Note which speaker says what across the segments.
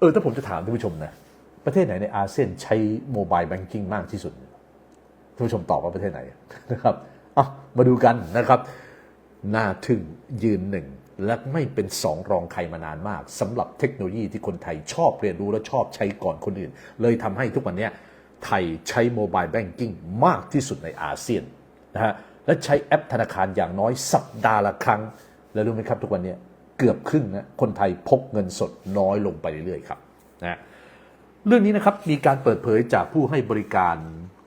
Speaker 1: เออถ้าผมจะถามท่านผู้ชมนะประเทศไหนในอาเซียนใช้โมบายแบงกิ้งมากที่สุดท่านผู้ชมตอบว่าประเทศไหนนะครับเอามาดูกันนะครับน่าทึ่งยืนหนึ่งและไม่เป็นสองรองใครมานานมากสำหรับเทคโนโลยีที่คนไทยชอบเรียนรู้และชอบใช้ก่อนคนอื่น เลยทำให้ทุกวันนี้ไทยใช้โมบายแบงกิ้งมากที่สุดในอาเซียนนะฮะและใช้แอปธนาคารอย่างน้อยสัปดาห์ละครั้ง แล้วรู้ไหมครับทุกวันนี้ เกือบครึ่งนะคนไทยพกเงินสดน้อยลงไปเรื่อยๆครับนะเรื่องนี้นะครับมีการเปิดเผยจากผู้ให้บริการ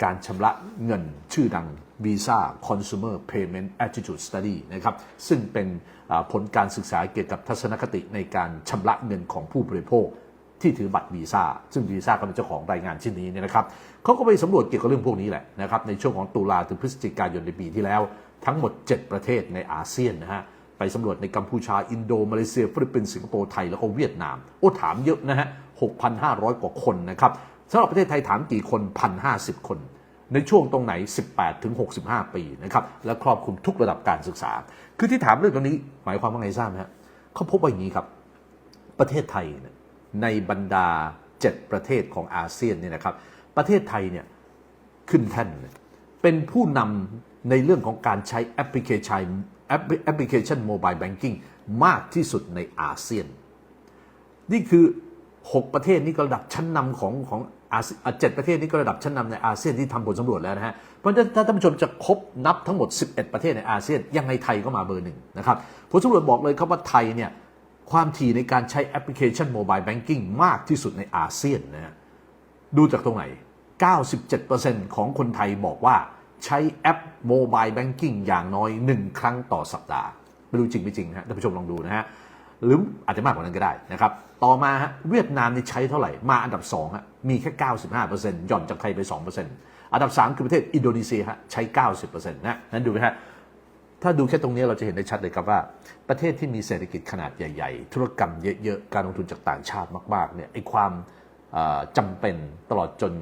Speaker 1: การชำระเงินชื่อดัง Visa Consumer Payment Attitude Study นะครับซึ่งเป็นผลการศึกษาเกี่ยวกับทัศนคติในการชำระเงินของผู้บริโภคที่ถือบัตรวีซ่าซึ่งวีซ่าก็เป็นเจ้าของรายงานชิ้นนี้เนี่ยนะครับเขาก็ไปสำรวจเกี่ยวกับเรื่องพวกนี้แหละนะครับในช่วงของตุลาถึงพฤศจิกายนในปีที่แล้ว ทั้งหมด 7 ประเทศในอาเซียนนะฮะ ไปสำรวจในกัมพูชา อินโดมาเลเซียฟิลิปปินส์สิงคโปร์ไทย แล้วก็เวียดนาม โอ้ถามเยอะนะฮะ 6,500 กว่าคนนะครับสำหรับประเทศไทยถามกี่คน 1,050 คน ในช่วงตรงไหน 18 ถึง 65 ปีนะครับ และครอบคลุมทุกระดับการศึกษา คือที่ถามเรื่องตรงนี้ หมายความว่าไงทราบไหมฮะเขาพบว่าอย่างนี้ครับ ประเทศไทยเนี่ยในบรรดา 7 ประเทศของอาเซียนเนี่ยนะครับ ประเทศไทยเนี่ยขึ้นแท่นเลยเป็นผู้นำในเรื่องของการใช้แอปพลิเคชัน แอปพลิเคชันโมบายแบงกิ้งมากที่สุดในอาเซียน นี่คือ 6 ประเทศนี่ก็ระดับชั้นนำของของอาเจ็ดประเทศนี่ก็ระดับชั้นนำในอาเซียนที่ทำผลสำรวจแล้วนะฮะ เพราะฉะนั้นถ้าท่านผู้ชมจะครบนับทั้งหมด 11 ประเทศในอาเซียน ยังไงไทยก็มาเบอร์หนึ่งนะครับ ผลสำรวจบอกเลยครับว่าไทยเนี่ยความถี่ในการใช้แอปพลิเคชันโมบายแบงกิ้งมากที่สุดในอาเซียนนะฮะ ดูจากตรงไหน 97%ของคนไทยบอกว่าใช้แอป โมบายแบงกิ้งอย่างน้อย 1 ครั้งต่อสัปดาห์ ไม่รู้จริงไม่จริงนะฮะท่านผู้ชมลองดูนะฮะ หรืออาจจะมากกว่านั้นก็ได้นะครับ ต่อมาฮะเวียดนามนี่ใช้เท่าไหร่ มาอันดับ2ฮะมีแค่ 95%หย่อนจากไทยไป 2%อันดับ 3 คือประเทศอินโดนีเซียฮะใช้ 90%นะนั้นดูไหมฮะถ้าดูแค่ตรงนี้เราจะเห็นได้ชัดเลยครับว่า ประเทศที่มีเศรษฐกิจขนาดใหญ่ ๆ ธุรกรรมเยอะ ๆ การลงทุนจากต่างชาติมากๆเนี่ยไอ้ความเอ่อจำเป็นตลอดจน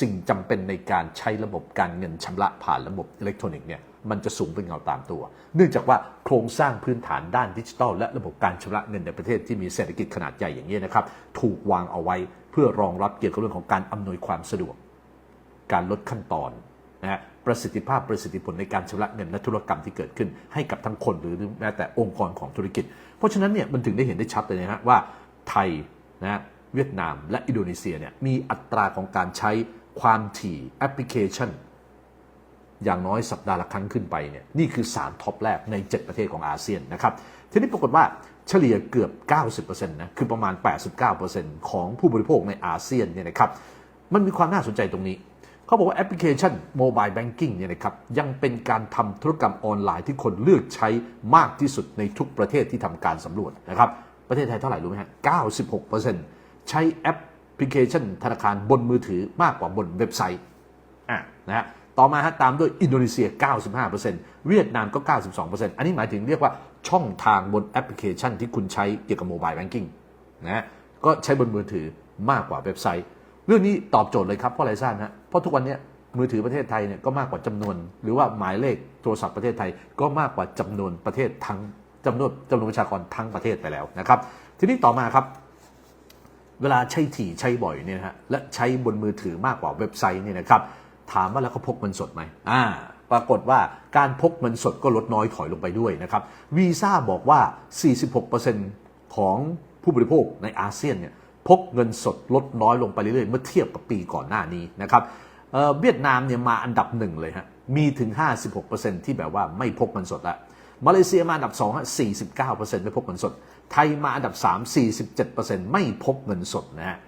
Speaker 1: สิ่งจำเป็นในการใช้ระบบการเงินชำระผ่านระบบอิเล็กทรอนิกส์เนี่ยมันจะสูงเป็นเงาตามตัว เนื่องจากว่าโครงสร้างพื้นฐานด้านดิจิทัล และระบบการชำระเงินในประเทศที่มีเศรษฐกิจขนาดใหญ่อย่างนี้นะครับถูกวางเอาไว้เพื่อรองรับเกี่ยวกับเรื่องของการอำนวยความสะดวก การลดขั้นตอนนะฮะประสิทธิภาพประสิทธิผลในการชำระเงินและธุรกรรมที่เกิดขึ้น ให้กับทั้งคนหรือแม้แต่องค์กรของธุรกิจ เพราะฉะนั้นเนี่ยมันถึงได้เห็นได้ชัดเลยนะฮะว่าไทยนะฮะ เวียดนาม และอินโดนีเซียเนี่ยมีอัตราของการใช้ความถี่แอปพลิเคชัน อย่างน้อยสัปดาห์ละครั้งขึ้นไปเนี่ยนี่คือ 3 ท็อปแรกใน 7 ประเทศของอาเซียนนะครับ ทีนี้ปรากฏว่าเฉลี่ยเกือบ 90%นะคือประมาณ 89%ของผู้บริโภคในอาเซียนเนี่ยนะครับมันมีความน่าสนใจตรงนี้เขาบอกว่าแอปพลิเคชันโมบายแบงกิ้งเนี่ยนะครับยังเป็นการทำธุรกรรมออนไลน์ที่คนเลือกใช้มากที่สุดในทุกประเทศที่ทำการสำรวจนะครับ ประเทศไทยเท่าไหร่รู้ไหมฮะ96% ใช้แอปพลิเคชันธนาคารบนมือถือมากกว่าบนเว็บไซต์อะนะฮะต่อมาฮะตามด้วยอินโดนีเซีย 95%เวียดนามก็ 92%อันนี้หมายถึงเรียกว่าช่องทางบนแอปพลิเคชันที่คุณใช้เกี่ยวกับโมบายแบงกิ้งนะฮะก็ใช้บนมือถือมากกว่าเว็บไซต์ เรื่องนี้ตอบโจทย์เลยครับเพราะอะไรทราบนะฮะเพราะทุกวันเนี้ยมือถือประเทศไทยเนี่ยก็มากกว่าจำนวน หรือว่าหมายเลขโทรศัพท์ประเทศไทยก็มากกว่าจำนวนประเทศทั้งจำนวนจำนวนประชากรทั้งประเทศไปแล้วนะครับ ทีนี้ต่อมาครับ เวลาใช้ถี่ใช้บ่อยเนี่ยนะฮะและใช้บนมือถือมากกว่าเว็บไซต์เนี่ยนะครับถามว่าแล้วเขาพกเงินสดไหมอ่าปรากฏว่าการพกเงินสดก็ลดน้อยถอยลงไปด้วยนะครับวีซ่าบอกว่า 46%ของผู้บริโภคในอาเซียนเนี่ยพกเงินสดลดน้อยลงไปเรื่อยๆ เมื่อเทียบกับปีก่อนหน้านี้นะครับเเวียดนามเนี่ยมาอันดับหนึ่งเลยฮะมีถึง 56%ที่แบบว่าไม่พกเงินสดละ มาเลเซียมาอันดับ2ฮะ49%ไม่พกเงินสด ไทยมาอันดับ 3 47%ไม่พกเงินสดนะฮะ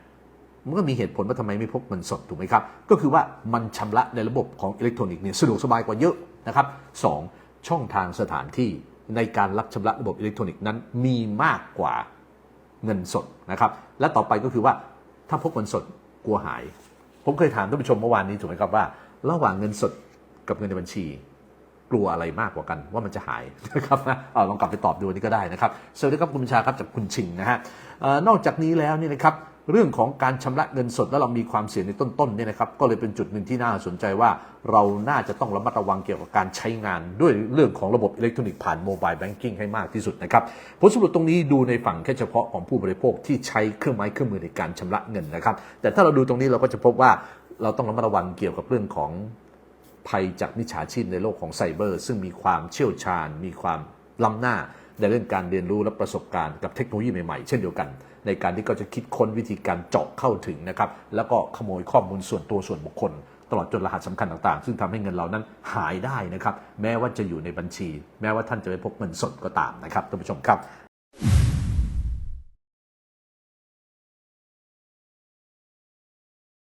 Speaker 1: มันก็มีเหตุผลว่าทำไมไม่พกเงินสดถูกไหมครับ ก็คือว่ามันชำระในระบบของอิเล็กทรอนิกส์เนี่ยสะดวกสบายกว่าเยอะนะครับสองช่องทางสถานที่ในการรับชำระระบบอิเล็กทรอนิกส์นั้นมีมากกว่าเงินสดนะครับ และต่อไปก็คือว่าถ้าพกเงินสดกลัวหาย ผมเคยถามท่านผู้ชมเมื่อวานนี้ถูกไหมครับว่า ระหว่างเงินสดกับเงินในบัญชี กลัวอะไรมากกว่ากันว่ามันจะหายนะครับเอาลองกลับไปตอบดูอันนี้ก็ได้นะครับสวัสดีครับคุณบัญชาครับจากคุณชิงนะฮะนอกจากนี้แล้วนี่นะครับเรื่องของการชำระเงินสดแล้วเรามีความเสี่ยงในต้นๆเนี่ยนะครับก็เลยเป็นจุดหนึ่งที่น่าสนใจว่า เราน่าจะต้องระมัดระวังเกี่ยวกับการใช้งานด้วยเรื่องของระบบอิเล็กทรอนิกส์ผ่านโมบายแบงกิ้งให้มากที่สุดนะครับผลสรวจตรงนี้ดูในฝั่งแค่เฉพาะของผู้บริโภคที่ใช้เครื่องไม้เครื่องมือในการชำระเงินนะครับแต่ถ้าเราดูตรงนี้เราก็จะพบว่าเราต้องระมัดระวังเกี่ยวกับเรื่องของ ภัยจากมิจฉาชีพในโลกของไซเบอร์ ซึ่งมีความเชี่ยวชาญ มีความล้ำหน้าในเรื่องการเรียนรู้และประสบการณ์กับเทคโนโลยีใหม่ๆ เช่นเดียวกัน ในการที่ก็จะคิดค้นวิธีการเจาะเข้าถึงนะครับ แล้วก็ขโมยข้อมูลส่วนตัวส่วนบุคคล ตลอดจนรหัสสำคัญต่างๆ ซึ่งทำให้เงินเรานั้นหายได้นะครับ แม้ว่าจะอยู่ในบัญชี แม้ว่าท่านจะไม่พบเงินสดก็ตามนะครับท่านผู้ชมครับ